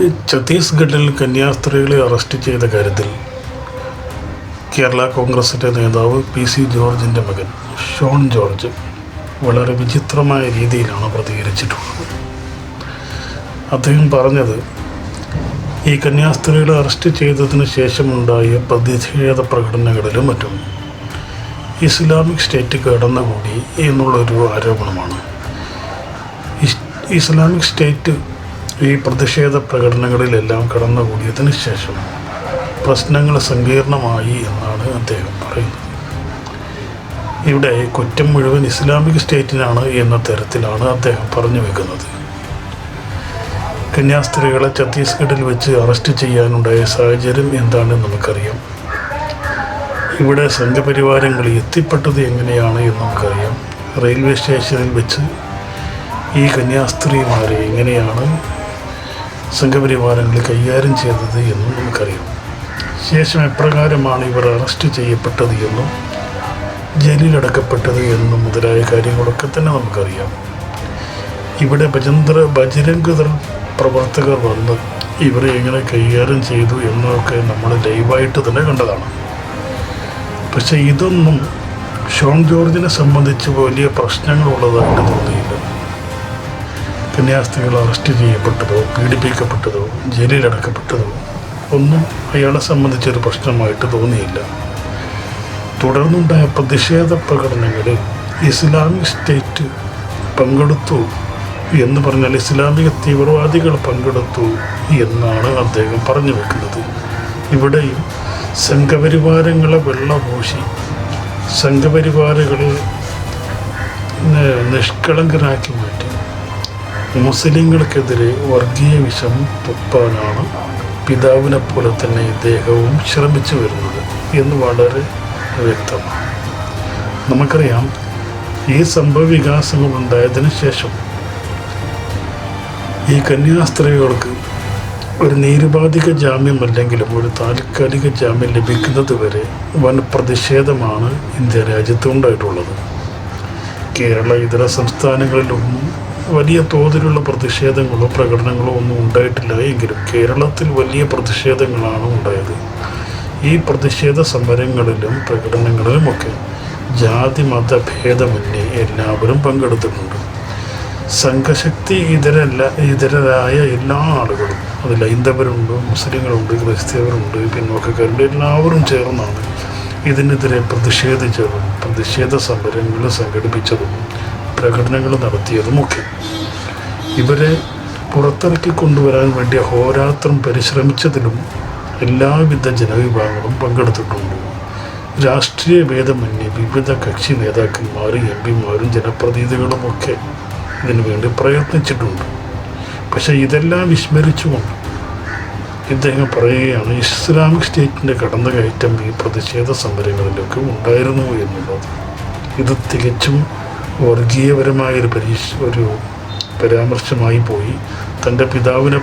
ഛത്തീസ്ഗഡിൽ കന്യാസ്ത്രീകളെ അറസ്റ്റ് ചെയ്ത കാര്യത്തിൽ കേരള കോൺഗ്രസിന്റെ നേതാവ് പി സി ജോർജിന്റെ മകൻ ഷോൺ ജോർജ് വളരെ വിചിത്രമായ രീതിയിലാണ് പ്രതികരിച്ചിട്ടുള്ളത്. അദ്ദേഹം പറഞ്ഞത് ഈ കന്യാസ്ത്രീകളെ അറസ്റ്റ് ചെയ്തതിന് ശേഷമുണ്ടായ പ്രതിഷേധ പ്രകടനങ്ങളിലും മറ്റും ഇസ്ലാമിക് സ്റ്റേറ്റ് കടന്നുകൂടി എന്നുള്ളൊരു ആരോപണമാണ്. ഇസ്ലാമിക് സ്റ്റേറ്റ് ഈ പ്രതിഷേധ പ്രകടനങ്ങളിലെല്ലാം കടന്നുകൂടിയതിന് ശേഷം പ്രശ്നങ്ങൾ സങ്കീർണമായി എന്നാണ് അദ്ദേഹം പറയുന്നത്. ഇവിടെ കുറ്റം മുഴുവൻ ഇസ്ലാമിക് സ്റ്റേറ്റിനാണ് എന്ന തരത്തിലാണ് അദ്ദേഹം പറഞ്ഞു വെക്കുന്നത്. കന്യാസ്ത്രീകളെ ഛത്തീസ്ഗഡിൽ വെച്ച് അറസ്റ്റ് ചെയ്യാനുണ്ടായ സാഹചര്യം എന്താണെന്ന് നമുക്കറിയാം. ഇവിടെ സംഘപരിവാരങ്ങൾ എത്തിപ്പെട്ടത് എങ്ങനെയാണ് എന്ന് നമുക്കറിയാം. റെയിൽവേ സ്റ്റേഷനിൽ വെച്ച് ഈ കന്യാസ്ത്രീമാരെ എങ്ങനെയാണ് സംഘപരിവാരങ്ങൾ കൈകാര്യം ചെയ്തത് എന്നും നമുക്കറിയാം. ശേഷം എപ്രകാരമാണ് ഇവർ അറസ്റ്റ് ചെയ്യപ്പെട്ടത് എന്നും ജയിലിലടക്കപ്പെട്ടത് എന്നും മുതലായ കാര്യങ്ങളൊക്കെ തന്നെ നമുക്കറിയാം. ഇവിടെ ഭജന്ത്ര ബജരംഗ് ദൾ പ്രവർത്തകർ വന്ന് ഇവരെ എങ്ങനെ കൈകാര്യം ചെയ്തു എന്നൊക്കെ നമ്മൾ ലൈവായിട്ട് തന്നെ കണ്ടതാണ്. പക്ഷേ ഇതൊന്നും ഷോൺ ജോർജിനെ സംബന്ധിച്ച് വലിയ പ്രശ്നങ്ങളുള്ളതായിട്ട് തോന്നിയില്ല. കന്യാസ്ത്രീകൾ അറസ്റ്റ് ചെയ്യപ്പെട്ടതോ പീഡിപ്പിക്കപ്പെട്ടതോ ജയിലിലടക്കപ്പെട്ടതോ ഒന്നും അയാളെ സംബന്ധിച്ചൊരു പ്രശ്നമായിട്ട് തോന്നിയില്ല. തുടർന്നുണ്ടായ പ്രതിഷേധ പ്രകടനങ്ങളിൽ ഇസ്ലാമിക് സ്റ്റേറ്റ് പങ്കെടുത്തു എന്ന് പറഞ്ഞാൽ ഇസ്ലാമിക തീവ്രവാദികൾ പങ്കെടുത്തു എന്നാണ് അദ്ദേഹം പറഞ്ഞു വെക്കുന്നത്. ഇവിടെയും സംഘപരിവാരങ്ങളെ വെള്ളപൂശി നിഷ്കളങ്കനാക്കി നിഷ്കളങ്കരാക്കി മുസ്ലിങ്ങൾക്കെതിരെ വർഗീയ വിഷം തുപ്പാനാണ് പിതാവിനെ പോലെ തന്നെ ഇദ്ദേഹവും ശ്രമിച്ചു വരുന്നത് എന്ന് വളരെ വ്യക്തമാണ്. നമുക്കറിയാം ഈ സംഭവ വികാസങ്ങൾ ഉണ്ടായതിനു ശേഷം ഈ കന്യാസ്ത്രീകൾക്ക് ഒരു നിരുപാധിക ജാമ്യമല്ലെങ്കിലും ഒരു താൽക്കാലിക ജാമ്യം ലഭിക്കുന്നത് വരെ വൻ പ്രതിഷേധമാണ് ഇന്ത്യ രാജ്യത്തുണ്ടായിട്ടുള്ളത് കേരള ഇതര സംസ്ഥാനങ്ങളിലൊന്നും വലിയ തോതിലുള്ള പ്രതിഷേധങ്ങളോ പ്രകടനങ്ങളോ ഒന്നും ഉണ്ടായിട്ടില്ല. എങ്കിലും കേരളത്തിൽ വലിയ പ്രതിഷേധങ്ങളാണ് ഉണ്ടായത്. ഈ പ്രതിഷേധ സമരങ്ങളിലും പ്രകടനങ്ങളിലുമൊക്കെ ജാതി മത ഭേദമന്യേ എല്ലാവരും പങ്കെടുത്തിട്ടുണ്ട്. സംഘശക്തി ഇതരല്ല ഇതരരായ എല്ലാ ആളുകളും അതിൽ ഹൈന്ദവരുണ്ട് മുസ്ലിങ്ങളുണ്ട് ക്രിസ്ത്യവരുണ്ട് പിന്നോക്കക്കാരുണ്ട് എല്ലാവരും ചേർന്നാണ് ഇതിനെതിരെ പ്രതിഷേധിച്ചതും പ്രതിഷേധ സമരങ്ങൾ സംഘടിപ്പിച്ചതും പ്രകടനങ്ങൾ നടത്തിയതുമൊക്കെ ഇവരെ പുറത്തിറക്കി കൊണ്ടുവരാൻ വേണ്ടി അഹോരാത്രം പരിശ്രമിച്ചതിലും എല്ലാവിധ ജനവിഭാഗങ്ങളും പങ്കെടുത്തിട്ടുണ്ട്. രാഷ്ട്രീയ ഭേദമന്യേ വിവിധ കക്ഷി നേതാക്കന്മാരും എം പിമാരും ജനപ്രതിനിധികളുമൊക്കെ ഇതിനു വേണ്ടി പ്രയത്നിച്ചിട്ടുണ്ട്. പക്ഷേ ഇതെല്ലാം വിസ്മരിച്ചുകൊണ്ട് ഇദ്ദേഹം പറയുകയാണ് ഇസ്ലാമിക് സ്റ്റേറ്റിന്റെ കടന്നുകയറ്റം ഈ പ്രതിഷേധ സമരങ്ങളിലൊക്കെ ഉണ്ടായിരുന്നു എന്നുള്ളത്. ഇത് തികച്ചും വർഗീയപരമായൊരു പരീക്ഷ ഒരു പരാമർശമായി പോയി. തന്റെ പിതാവിനെ